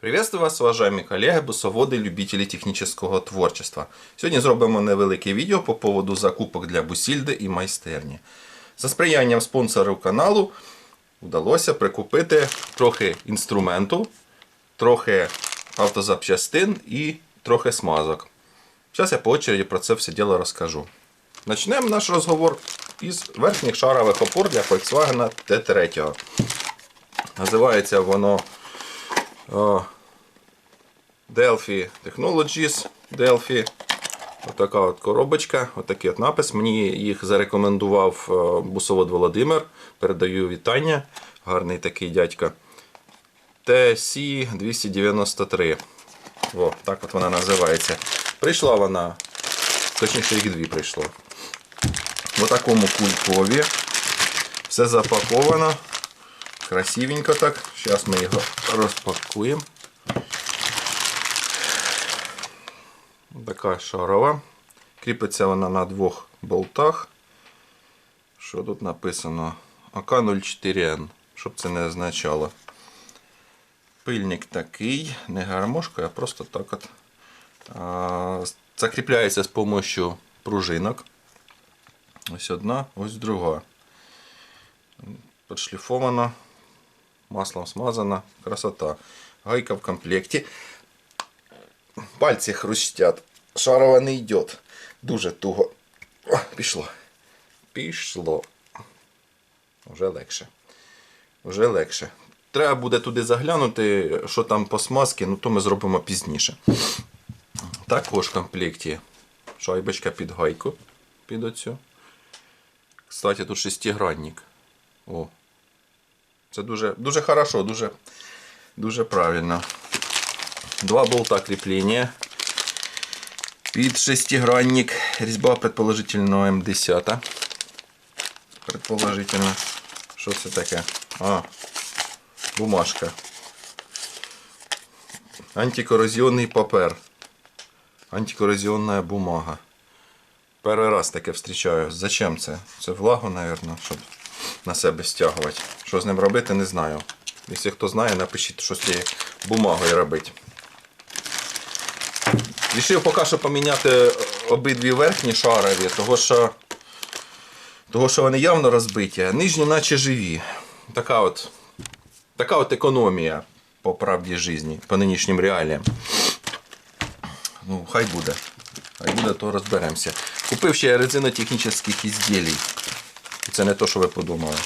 Приветствую вас, уважаемые коллеги, бусоводи, любителі технічного творчества. Сьогодні зробимо невелике відео по поводу закупок для бусільди і майстерні. За сприянням спонсорів каналу вдалося прикупити трохи інструменту, трохи автозапчастин і трохи смазок. Зараз я по очереді про це все діло розкажу. Почнемо наш розговор із верхніх шарових опор для Volkswagen T3. Називається воно Delphi Technologies. Delphi. Отака от коробочка, отакий от напис. Мені їх зарекомендував е, бусовод Володимир. Передаю вітання. Гарний такий дядька. TC 293. О, так от вона називається. Прийшла вона, точніше їх дві прийшло. В такому кулькові. Все запаковано. Красивенько так. Зараз ми його розпакуємо. Така шарова. Кріпиться вона на двох болтах. Що тут написано? АК-04Н. Щоб це не означало. Пильник такий, не гармошка, а просто так от. А, закріпляється з допомогою пружинок. Ось одна, ось друга. Подшліфована, маслом смазана, красота. Гайка в комплекті. Пальці хрустять. Шарова не йде. Дуже туго. О, пішло. Пішло. Вже легше. Вже легше. Треба буде туди заглянути, що там по смазці, ну то ми зробимо пізніше. Також в комплекті шайбочка під гайку. Під оцю. Кстати, тут шестигранник. О. Це дуже, дуже хорошо, дуже, дуже правильно. Два болта кріплення. Під шестигранник. Різьба предположительно М10. Предположительно. Що це таке? А, бумажка. Антикоррозионный папер. Антикоррозионная бумага. Перший раз таке встрічаю. Зачем це? Це влагу, мабуть, щоб на себе стягувати. Що з ним робити, не знаю. Якщо хто знає, напишіть, що з цією бумагою робити. Рішив поки що поміняти обидві верхні шарові, того що, того що вони явно розбиті, нижні наче живі. Така от, така от економія по правді житті, по нинішнім реаліям. Ну, хай буде. Хай буде, то розберемося. Купив ще резинотехнічних ізділій. Це не то, що ви подумали.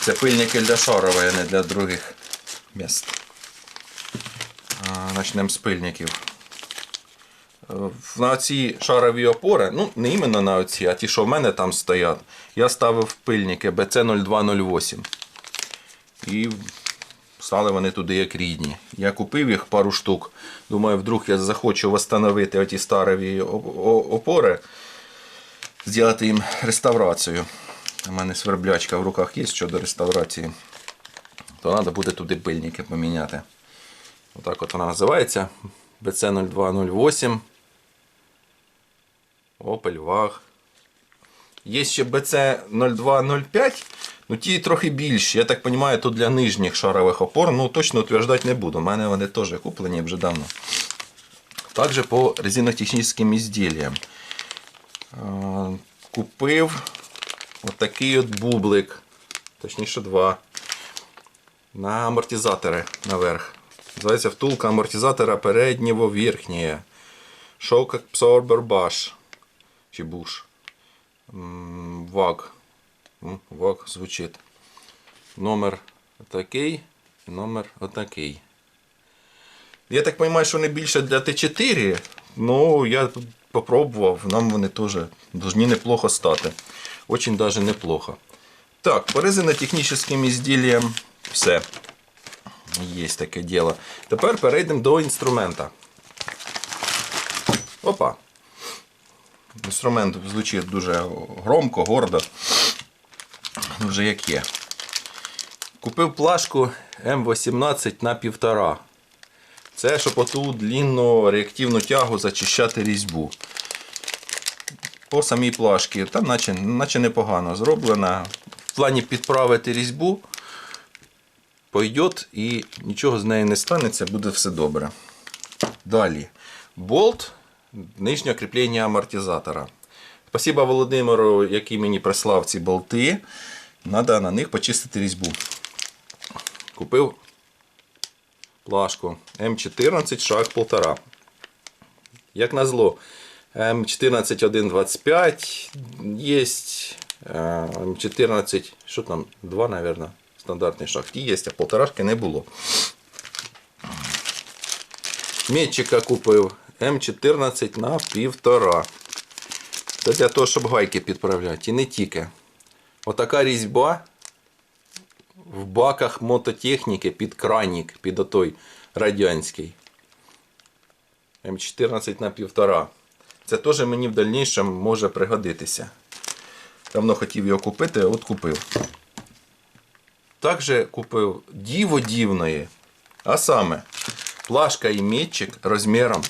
Це пильники для шарової, а не для других міст. Почнемо з пильників. Е, На ці шарові опори, ну не іменно на оці, а ті, що в мене там стоять, я ставив пильники BC0208. І стали вони туди як рідні. Я купив їх пару штук. Думаю, вдруг я захочу встановити оті старові опори, зробити їм реставрацію. У мене сверблячка в руках є щодо реставрації. То треба буде туди пильники поміняти. Отак от вона називається. BC0208. Opel VAG. Є ще BC0205, ну ті трохи більші. Я так розумію, то для нижніх шарових опор. Ну точно утверждати не буду. У мене вони теж куплені вже давно. Також по резинотехнічним ізділіям. Е, Купив отакий от бублик. Точніше два. На амортизатори наверх. Називається втулка амортизатора переднього верхнього. Shock Absorber Bush. Чи Bush. М, ВАГ. ВАГ звучить. Номер отакий номер отакий. Я так розумію, що вони більше для Т4. Ну, я попробував, нам вони теж повинні неплохо стати. Очень даже неплохо. Так, по резинотехнічним ізділіям все. Є таке діло. Тепер перейдемо до інструмента. Опа. Інструмент звучить дуже громко, гордо. Вже як є. Купив плашку М18 на 1,5. Це щоб оту длінну реактивну тягу зачищати різьбу. По самій плашці, там наче, наче непогано зроблена. В плані підправити різьбу пойде і нічого з нею не станеться, буде все добре. Далі. Болт нижнього кріплення амортизатора. Спасибо Володимиру, який мені прислав ці болти. Треба на них почистити різьбу. Купив плашку М14 шаг 1,5. Як назло, М14 є. М14, що там, 2, мабуть, стандартний шаг. Ті є, а полторашки не було. Метчика купив М14 на 1,5. Це для того, щоб гайки підправляти. І не тільки. Отака різьба в баках мототехніки під кранік, під отой радянський. М14 на 1,5. Це теж мені в дальнішому може пригодитися. Давно хотів його купити, а от купив. Також купив діво дівної, а саме плашка і метчик розміром.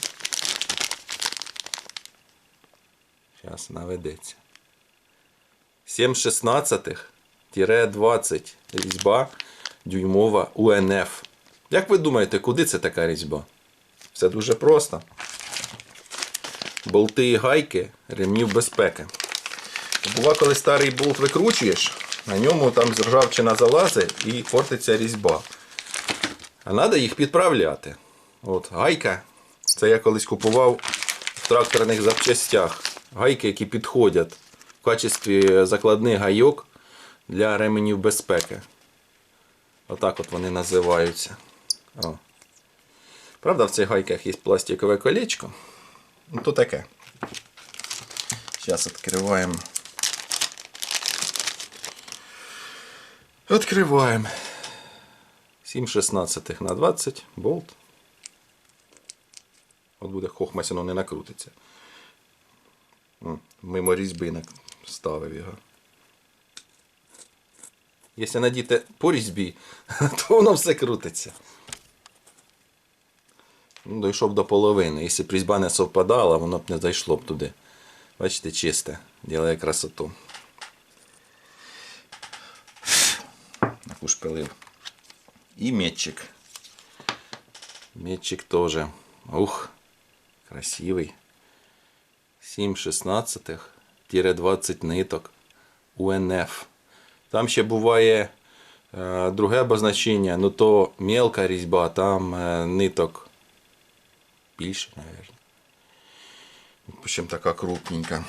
Зараз наведеться. 7,16-20 різьба дюймова УНФ. Як ви думаєте, куди це така різьба? Все дуже просто. Болти і гайки ремнів безпеки. Бува, коли старий болт викручуєш, на ньому там ржавчина залазить і портиться різьба. А треба їх підправляти. От, гайка. Це я колись купував в тракторних запчастях. Гайки, які підходять в качестві закладних гайок для ременів безпеки. Отак от вони називаються. О. Правда, в цих гайках є пластикове колечко. Ну, то таке. Зараз відкриваємо. Відкриваємо. 7,16 на 20 болт. От буде хохмась, воно не накрутиться. Мимо різьби ставив його. Якщо надіти по різьбі, то воно все крутиться. Ну, дійшов до половини. Якщо б різьба не совпадала, воно б не зайшло б туди. Бачите, чисте, ділає красоту. Накушпилив. І метчик. Метчик теж. Ух, красивий. 7,16-20 ниток. УНФ. Там ще буває е, друге обозначення, ну то мелка різьба, там е, ниток більше, мабуть. Причому така крупненька.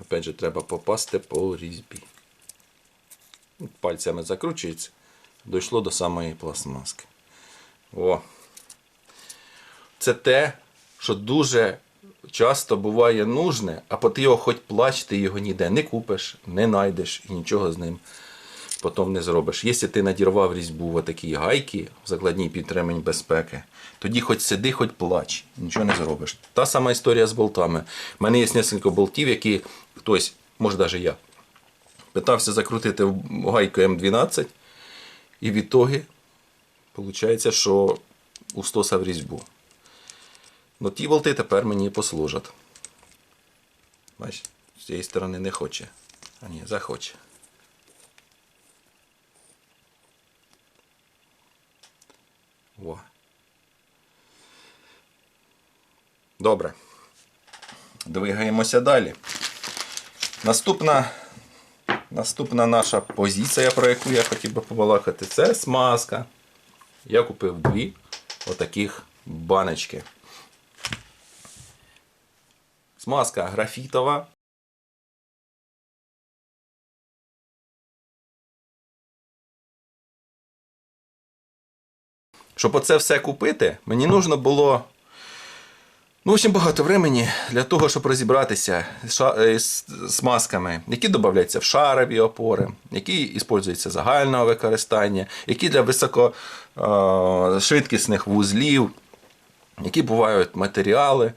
Опять же, треба попасти по різьбі. Пальцями закручується. Дійшло до самої пластмаски. О. Це те, що дуже часто буває нужне, а по ти його хоч плач, ти його ніде не купиш, не знайдеш і нічого з ним потім не зробиш. Якщо ти надірвав різьбу в отакі гайки в закладній підтримань безпеки, тоді хоч сиди, хоч плач, нічого не зробиш. Та сама історія з болтами. У мене є кілька болтів, які хтось, може навіть я, питався закрутити гайку М12, і в ітогі виходить, що устосав різьбу. Ну ті болти тепер мені послужать. Бач, з цієї сторони не хоче. А ні, захоче. Во. Добре. Двигаємося далі. Наступна, наступна наша позиція, про яку я хотів би побалакати, це смазка. Я купив дві отаких баночки. Смазка графітова. Щоб оце все купити, мені нужно було ну, очень багато времени для того, щоб розібратися з е, смазками, які додаються в шарові опори, які використовуються загального використання, які для високошвидкісних вузлів, які бувають матеріали.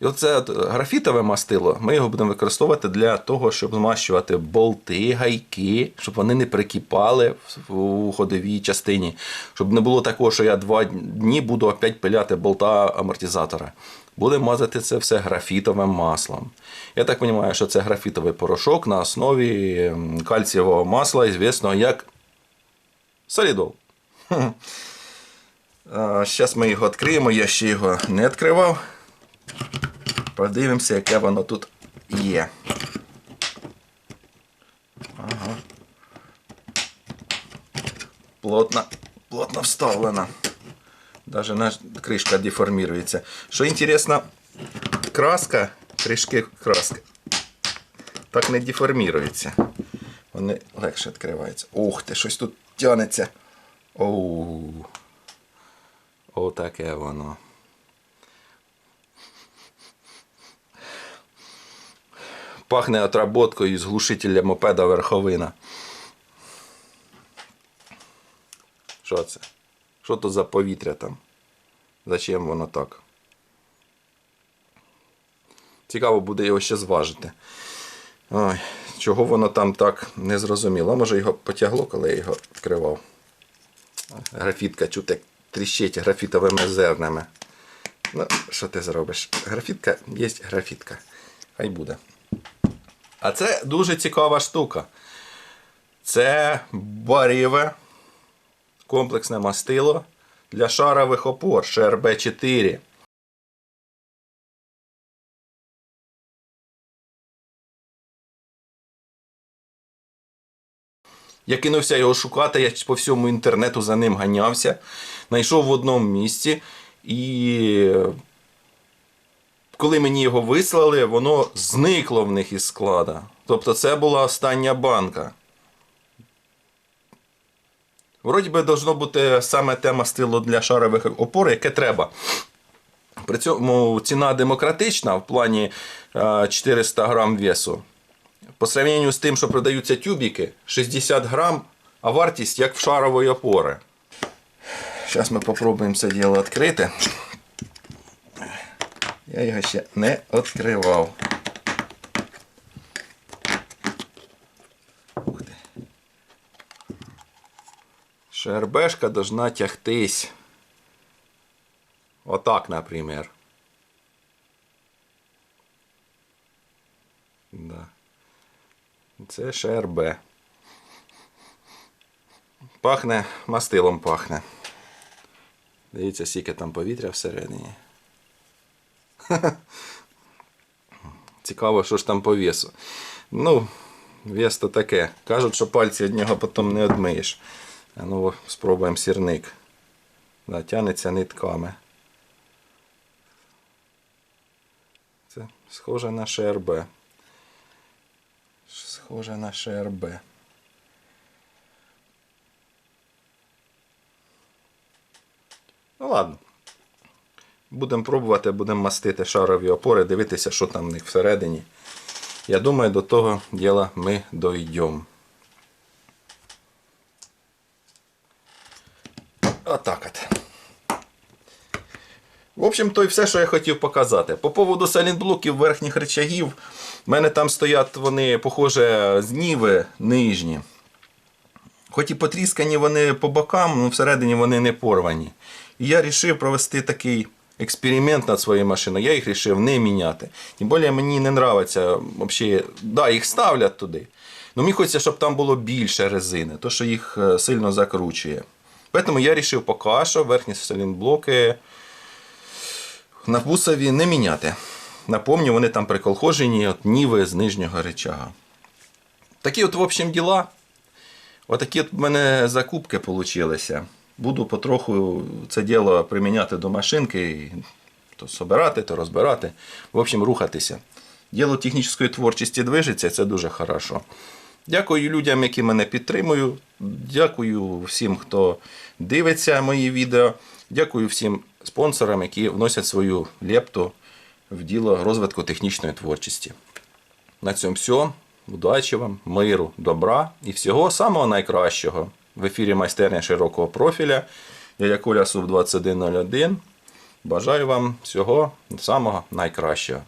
І оце графітове мастило, ми його будемо використовувати для того, щоб змащувати болти, гайки, щоб вони не прикипали у ходовій частині. Щоб не було такого, що я два дні буду опять пиляти болта амортизатора. Будемо мазати це все графітовим маслом. Я так розумію, що це графітовий порошок на основі кальцієвого масла, звісного як Солідол. Зараз ми його відкриємо, я ще його не відкривав. Подивимося, яке воно тут є. Ага. Плотно, плотно вставлено. Даже наш кришка деформируется. Що інтересно, краска, кришки краски, так не деформіруються. Вони легше відкриваються. Ух ти, щось тут тянеться. Оу. Отаке воно. Пахне отработкою з глушителя мопеда верховина. Що це? Що то за повітря там? Зачем воно так? Цікаво буде його ще зважити. Ой, чого воно там так не зрозуміло. Може його потягло, коли я його відкривав. Графітка чути як тріщить графітовими зернами. Ну, що ти зробиш? Графітка є графітка. Хай буде. А це дуже цікава штука. Це баріве комплексне мастило для шарових опор ШРБ-4. Я кинувся його шукати, я по всьому інтернету за ним ганявся. Знайшов в одному місці. І коли мені його вислали, воно зникло в них із склада. Тобто це була остання банка. Вроді би, должно бути саме те мастило для шарових опор, яке треба. При цьому ціна демократична в плані е, 400 грам весу. По сравненню з тим, що продаються тюбіки, 60 грам, а вартість як в шарової опори. Зараз ми спробуємо це діло відкрити. Я його ще не відкривав. ШРБшка должна тягтись. Отак, наприклад. Да. Це ШРБ. Пахне, мастилом пахне. Дивіться, скільки там повітря всередині. Цікаво, що ж там по весу. Ну, вес то таке. Кажуть, що пальці від нього потім не одмиєш. А ну, спробуємо сірник. Да, тянеться нитками. Це схоже на ШРБ. Схоже на ШРБ. Ну ладно. Будемо пробувати, будемо мастити шарові опори, дивитися, що там в них всередині. Я думаю, до того діла ми дойдемо. Отак от. В общем, то і все, що я хотів показати. По поводу салінблоків верхніх речагів, в мене там стоять вони, похоже, з ніви нижні. Хоч і потріскані вони по бокам, але всередині вони не порвані. І я вирішив провести такий експеримент над своєю машиною. Я їх вирішив не міняти. Тим більше мені не подобається, взагалі, да, їх ставлять туди. Ну мені хочеться, щоб там було більше резини, то що їх е, сильно закручує. Тому я вирішив поки що верхні салінблоки на бусові не міняти. Напомню, вони там приколхожені от ніви з нижнього речага. Такі от, в общем, діла. Отакі от в мене закупки вийшли. Буду потроху це діло приміняти до машинки, то собирати, то розбирати. В общем, рухатися. Діло технічної творчості движеться, це дуже хорошо. Дякую людям, які мене підтримують. Дякую всім, хто дивиться мої відео. Дякую всім спонсорам, які вносять свою лепту в діло розвитку технічної творчості. На цьому все. Удачі вам, миру, добра і всього самого найкращого. В ефірі майстерня широкого профіля. Я Якуля Суб 2101. Бажаю вам всього самого найкращого.